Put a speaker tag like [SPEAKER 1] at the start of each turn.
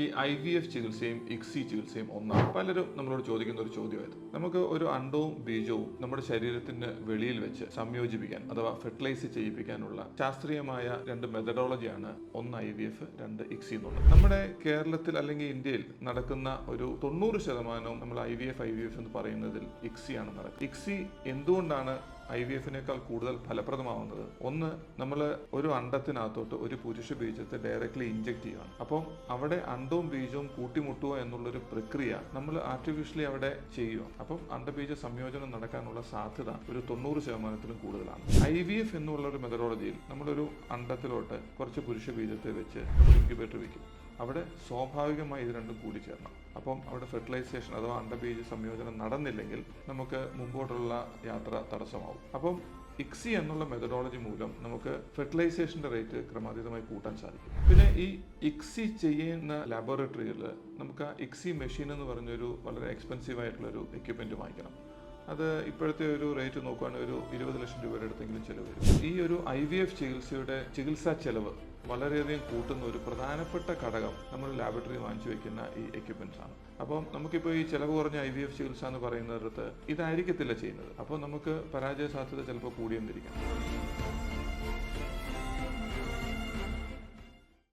[SPEAKER 1] ഈ I V F ചികിത്സയും ICSI ചികിത്സയും ഒന്നാണ്. പലരും നമ്മളോട് ചോദിക്കുന്ന ഒരു ചോദ്യമായത്. നമുക്ക് ഒരു അണ്ടവും ബീജവും നമ്മുടെ ശരീരത്തിന് വെളിയിൽ വെച്ച് സംയോജിപ്പിക്കാൻ അഥവാ ഫെർട്ടിലൈസ് ചെയ്യിപ്പിക്കാനുള്ള ശാസ്ത്രീയമായ രണ്ട് മെത്തഡോളജിയാണ് ഒന്ന് ഐ വി എഫ് രണ്ട് ഇക്സി എന്നുള്ളത്. നമ്മുടെ കേരളത്തിൽ അല്ലെങ്കിൽ ഇന്ത്യയിൽ നടക്കുന്ന ഒരു തൊണ്ണൂറ് ശതമാനവും നമ്മൾ I V F I V F എന്ന് പറയുന്നതിൽ ഇക്സിയാണ് നടക്കുന്നത്. ഇക്സി എന്തുകൊണ്ടാണ് ഐ വി എഫിനേക്കാൾ കൂടുതൽ ഫലപ്രദമാവുന്നത്. ഒന്ന് നമ്മൾ ഒരു അണ്ടത്തിനകത്തോട്ട് ഒരു പുരുഷ ബീജത്തെ ഡയറക്റ്റ്ലി ഇഞ്ചെക്ട് ചെയ്യുകയാണ്. അപ്പം അവിടെ അണ്ടവും ബീജവും കൂട്ടിമുട്ടുക എന്നുള്ളൊരു പ്രക്രിയ നമ്മൾ ആർട്ടിഫിഷ്യലി അവിടെ ചെയ്യുക അപ്പം അണ്ടബീജ സംയോജനം നടക്കാനുള്ള സാധ്യത ഒരു തൊണ്ണൂറ് ശതമാനത്തിലും കൂടുതലാണ്. ഐ വി എഫ് എന്നുള്ള ഒരു മെത്തഡോളജിയിൽ നമ്മളൊരു അണ്ടത്തിലോട്ട് കുറച്ച് പുരുഷ ബീജത്തെ വെച്ച് ഇൻക്യുബേറ്റർ വയ്ക്കും അവിടെ സ്വാഭാവികമായി ഇത് രണ്ടും കൂടിച്ചേരണം അപ്പം അവിടെ ഫെർട്ടിലൈസേഷൻ അഥവാ അണ്ടബീജ സംയോജനം നടന്നില്ലെങ്കിൽ നമുക്ക് മുമ്പോട്ടുള്ള യാത്ര തടസ്സമാവും. അപ്പം ഇക്സി എന്നുള്ള മെത്തഡോളജി മൂലം നമുക്ക് ഫെർട്ടിലൈസേഷന്റെ റേറ്റ് ക്രമാതീതമായി കൂട്ടാൻ സാധിക്കും. പിന്നെ ഈ ഇക്സി ചെയ്യുന്ന ലാബോറട്ടറിയിൽ നമുക്ക് ആ ഇക്സി മെഷീൻ എന്ന് പറഞ്ഞൊരു വളരെ എക്സ്പെൻസീവ് ആയിട്ടുള്ള ഒരു എക്യുപ്മെന്റ് വാങ്ങിക്കണം. അത് ഇപ്പോഴത്തെ ഒരു റേറ്റ് നോക്കുകയാണെങ്കിൽ ഒരു ഇരുപത് ലക്ഷം രൂപയുടെ അടുത്തെങ്കിലും ചിലവ് വരും. ഈ ഒരു ഐ വി എഫ് ചികിത്സയുടെ ചികിത്സാ ചെലവ് വളരെയധികം കൂട്ടുന്ന ഒരു പ്രധാനപ്പെട്ട ഘടകം നമ്മൾ ലാബറട്ടറി വാങ്ങിച്ചു വെക്കുന്ന ഈ എക്യുപ്മെന്റ്സ് ആണ്. അപ്പം നമുക്കിപ്പോൾ ഈ ചിലവ് കുറഞ്ഞ ഐ വി എഫ് ചികിത്സ എന്ന് പറയുന്നിടത്ത് ഇതായിരിക്കത്തില്ല ചെയ്യുന്നത്. അപ്പോൾ നമുക്ക് പരാജയ സാധ്യത ചിലപ്പോൾ കൂടിയെന്നിരിക്കാം